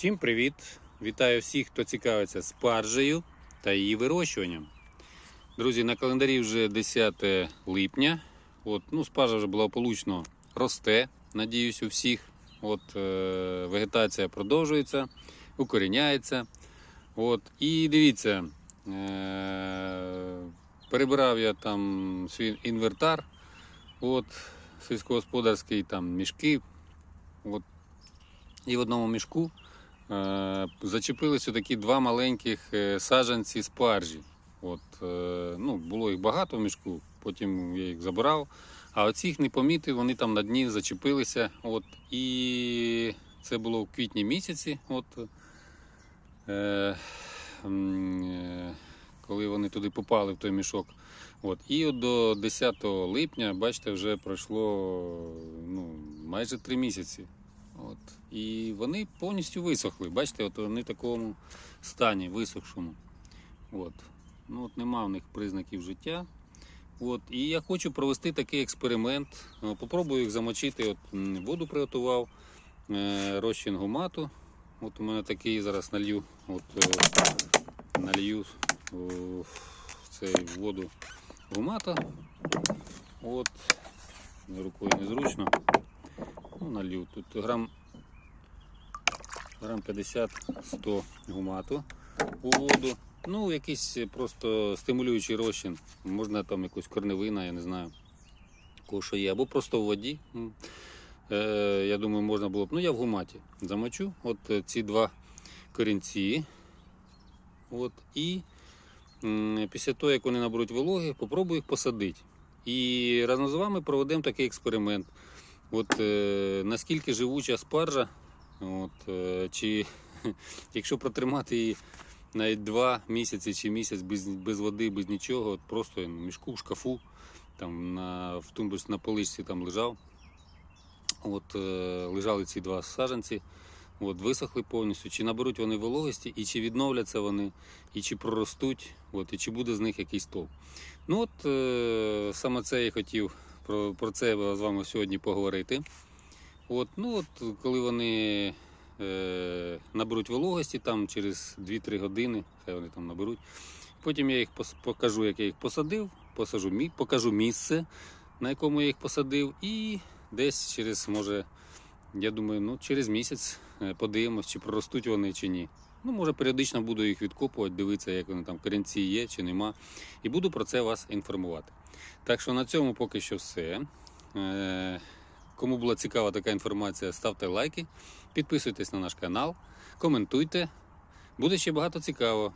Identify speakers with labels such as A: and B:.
A: Всім привіт! Вітаю всіх, хто цікавиться спаржею та її вирощуванням. Друзі, на календарі вже 10 липня. От, ну, спаржа вже благополучно росте, надіюсь, у всіх. От, е, вегетація продовжується, укоріняється. От, і дивіться, е, перебирав я там свій інвертар, от, сільськогосподарський там мішки. От, і в одному мішку зачепилися такі два маленьких е, саджанці спаржі. От, е, ну, було їх багато в мішку, потім я їх забрав. А оцих не помітив, вони там на дні зачепилися. От, і це було в квітні місяці. От, е, е, коли вони туди попали в той мішок. От, і от до 10 липня, бачите, вже пройшло ну, майже три місяці. От. І вони повністю висохли. Бачите, от вони в такому стані висохшому. От. Ну, от нема в них признаків життя. От. І я хочу провести такий експеримент. Попробую їх замочити. От, воду приготував, е, розчин гумату. От у мене такий зараз налью. От, е, налью о, цей воду гумата. От. Рукою незручно. Ну. Тут грам, грам 50-100 гумату у воду. Ну, якийсь просто стимулюючий розчин. Можна там якусь корневина, я не знаю, кого що є. Або просто в воді. Е, я думаю, можна було б. Ну, я в гуматі замочу. От е, ці два корінці. От, і після того, як вони наберуть вологи, попробую їх посадити. І разом з вами проведемо такий експеримент. От е, наскільки живуча спаржа, от, е, чи якщо протримати її навіть два місяці чи місяць без, без води, без нічого, от просто в мішку, в шкафу, там на, в тумбочці на поличці там лежав. От, е, лежали ці два саджанці, от, висохли повністю, чи наберуть вони вологості, і чи відновляться вони, і чи проростуть, от, і чи буде з них якийсь толк. Ну от е, саме це я хотів про, про це з вами сьогодні поговорити. От, ну от, коли вони е, наберуть вологості там через 2-3 години, хай вони там наберуть. Потім я їх покажу, як я їх посадив, посажу, покажу місце, на якому я їх посадив, і десь через, може, я думаю, ну, через місяць е, подивимось, чи проростуть вони чи ні. Ну, може, періодично буду їх відкопувати, дивитися, як вони там корінці є чи нема. І буду про це вас інформувати. Так що на цьому поки що все. Е, Кому була цікава така інформація, ставте лайки, підписуйтесь на наш канал, коментуйте. Буде ще багато цікавого.